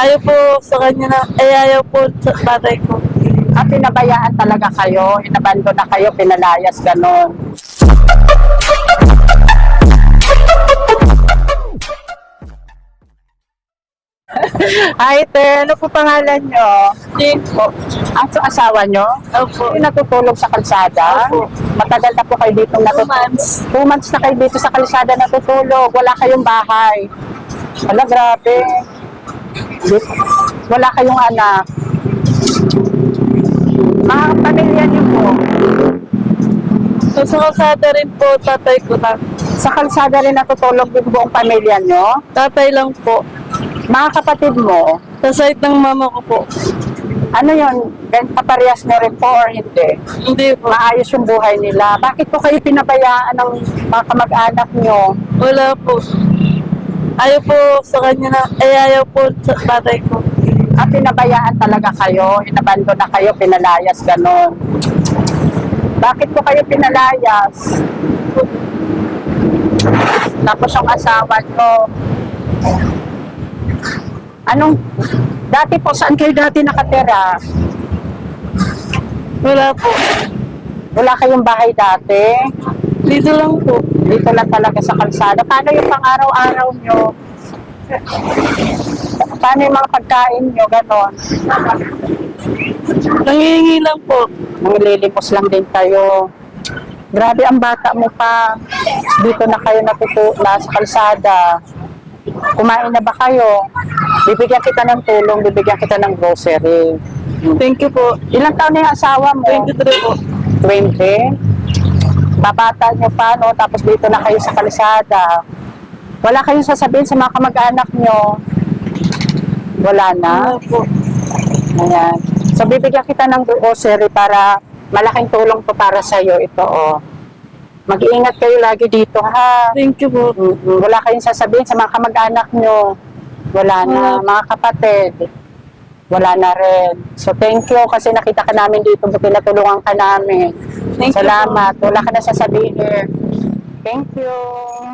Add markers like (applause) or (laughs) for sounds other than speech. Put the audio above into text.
Ayaw po sa kanya na, ay ayaw po sa tatay ko. At pinabayaan talaga kayo, inabando na kayo, pinalayas, ganon. Hi, (laughs) te. Ano po pangalan nyo? Jane po. Sa asawa nyo? Opo. Yung natutulog sa kalsada? Opo. Matagal na po kayo dito Two natutulog? months. Two months na kayo dito sa kalsada natutulog. Wala kayong bahay. Wala, grabe. Wala kayong anak. Mga pamilya niyo po. So, sa kalsada rin po, tatay ko na. Sa kalsada rin natutulog yung buong pamilya niyo. Tatay lang po. Mga kapatid mo, Sa site ng mama ko po. ano yun? Gan- Kaparehas mo rin po or hindi? Hindi po. Maayos yung buhay nila. Bakit po kayo pinabayaan ng mga kamag-anak nyo? Wala po. Ayaw po sa kanya na, ay ayaw po sa tatay ko. At pinabayaan talaga kayo, inabando na kayo, pinalayas, ganon. Bakit po kayo pinalayas? Tapos yung asawa nyo, anong, dati po, saan kayo dati nakatira? Wala po. Wala kayong bahay dati? Dito lang po. Dito lang talaga sa kalsada. Paano yung pang-araw-araw nyo? Paano yung mga pagkain nyo, ganon? Nangihingi lang po. Nanglilimos lang din kayo. Grabe ang bata mo pa. Dito na kayo natutula sa kalsada. Kumain na ba kayo? Bibigyan kita ng tulong, bibigyan kita ng grocery. Thank you po. Ilang taon na yung asawa mo? 23 po. 20? Babata nyo pa, no? Tapos dito na kayo sa kalsada. Wala kayong sasabihin sa mga kamag-anak nyo. Wala na? Po. Ayan. So, bibigyan kita ng grocery para malaking tulong to para sa iyo ito, oh. Mag-iingat kayo lagi dito, ha? Thank you po. Wala kayong sasabihin sa mga kamag-anak nyo. Wala na. Mga kapatid, wala na rin. So, thank you kasi nakita ka namin dito, buti natulungan ka namin. Thank you. Salamat. Wala ka na sasabihin. Thank you.